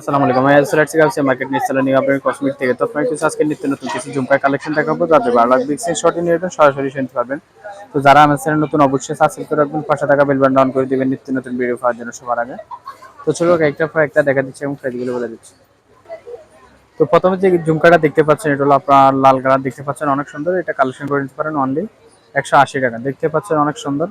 আসসালামু আলাইকুম। Market new থেকে। নিত্য নতুন কালেকশন সরাসরি তো যারা নতুন, অবশ্যই রাখবেন করে নিত্য নতুন ভিডিও পাওয়ার জন্য সবার আগে। তো দেখা এবং বলে তো প্রথমে যে ঝুমকাটা দেখতে পাচ্ছেন, এটা হলো আপনার লাল কালার দেখতে পাচ্ছেন অনেক সুন্দর, এটা কালেকশন করে নিতে পারেন অনলি একশো আশি টাকা। দেখতে পাচ্ছেন অনেক সুন্দর।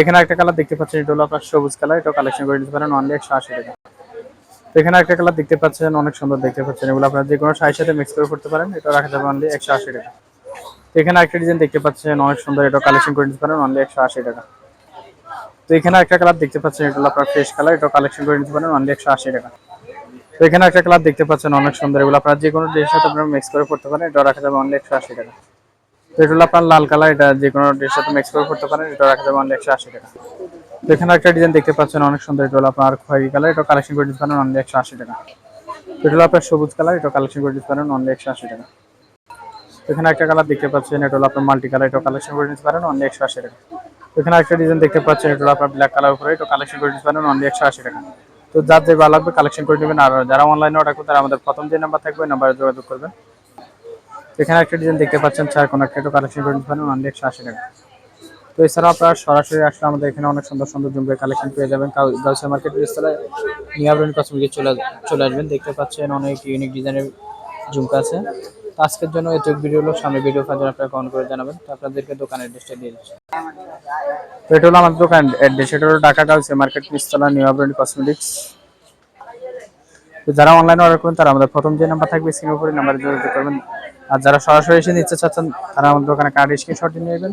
এখানে একটা কালার দেখতে পাচ্ছেন, এটা হলো আপনার সবুজ কালার এটা কালেকশন করে নিতে পারেন অনলি একশো আশি টাকা। এখানে একটা কালার দেখতে পাচ্ছেন, অনেক সুন্দর দেখতে পাচ্ছেন। এগুলো আপনারা যে কোনো শাড়ির সাথে মিক্স করে করতে পারেন। এটা রাখা যাবে অনলি একশো আশি টাকা। এখানে একটা ডিজাইন দেখতে পাচ্ছেন, অনেক সুন্দর। এটা কালেকশন করে নিতে পারেন অনলি একশো আশি টাকা। তো এখানে একটা কালার দেখতে পাচ্ছেন এটা আপনার ফ্রেশ কালার এটা কালেকশন করে নিতে পারেন অনলি একশো আশি টাকা। তো এখানে একটা কালার দেখতে পাচ্ছেন, অনেক সুন্দর। এগুলো আপনারা যে কোনো ড্রেসের সাথে আপনারা মিক্স করে করতে পারেন, এটা রাখা যাবে অনলি একশো আশি টাকা। তো এটা হলো আপনার লাল কালার এটা যে কোনো ড্রেসের সাথে মিক্স করে করতে পারেন, এটা রাখা যাবে অনলি একশো আশি টাকা। তো এখানে একটা ডিজাইন দেখতে পাচ্ছেন, অনেক সুন্দর। এটা হলো আপনার খয়েরি কালার এটা কালেকশন করে দিতে পারেন অনলি একশো আশি টাকা। এটা হলো আপনার সবুজ কালার এটা কালেকশন করে দিতে পারেন অনলি একশো আশি টাকা। এখানে একটা কালার দেখতে পাচ্ছেন, এটা হলো আপনার মাল্টি কালার এটা কালেকশন করে দিতে পারেন অনলি একশো আশি টাকা। এখানে একটা ডিজাইন দেখতে পাচ্ছেন, এটা হলো আপনার ব্ল্যাক কালার উপরে, এটা কালেকশন করে দিতে পারেন অনলি একশো আশি টাকা। তো যার যে ভালো লাগবে কালেকশন করে নেবেন, আর যারা অনলাইনে অর্ডার করতে আমাদের প্রথম যে নাম্বার থাকবে নাম্বারে যোগাযোগ করবেন। এখানে একটা ডিজাইন দেখতে পাচ্ছেন চার কোন একটা কালেকশন করে নিতে পারেন অনলি একশো আশি টাকা। তো এছাড়া আপনারা সরাসরি আসলে আমাদের এখানে অনেক সুন্দর সুন্দর জুমবের কালেকশন পেয়ে যাবেন। গাউসিয়া মার্কেট রেস্তোরাঁয় নিয়াবরণ কসমেটিক চলে চলে আসবেন। দেখতে পাচ্ছেন অনেক ইউনিক ডিজাইনের ঝুমকা আছে। তো আজকের জন্য এটুক ভিডিও হলো। সামনে ভিডিও ফাঁদের আপনারা কমেন্ট করে জানাবেন। তো আপনাদেরকে দোকানের অ্যাড্রেসটা দিয়ে দিচ্ছি। তো এটা হলো আমাদের দোকান অ্যাড্রেস এটা হলো ঢাকা গাউসিয়া মার্কেট নিস্তলা নিয়াবরণ কসমেটিক্স তো যারা অনলাইনে অর্ডার করবেন তারা আমাদের প্রথম যে নাম্বার থাকবে স্ক্রিনের উপরে নাম্বারে যোগাযোগ করবেন। আর যারা সরাসরি এসে নিতে চাচ্ছেন, তারা আমাদের দোকানে কার্ড স্ক্রিনশট নিয়ে নেবেন।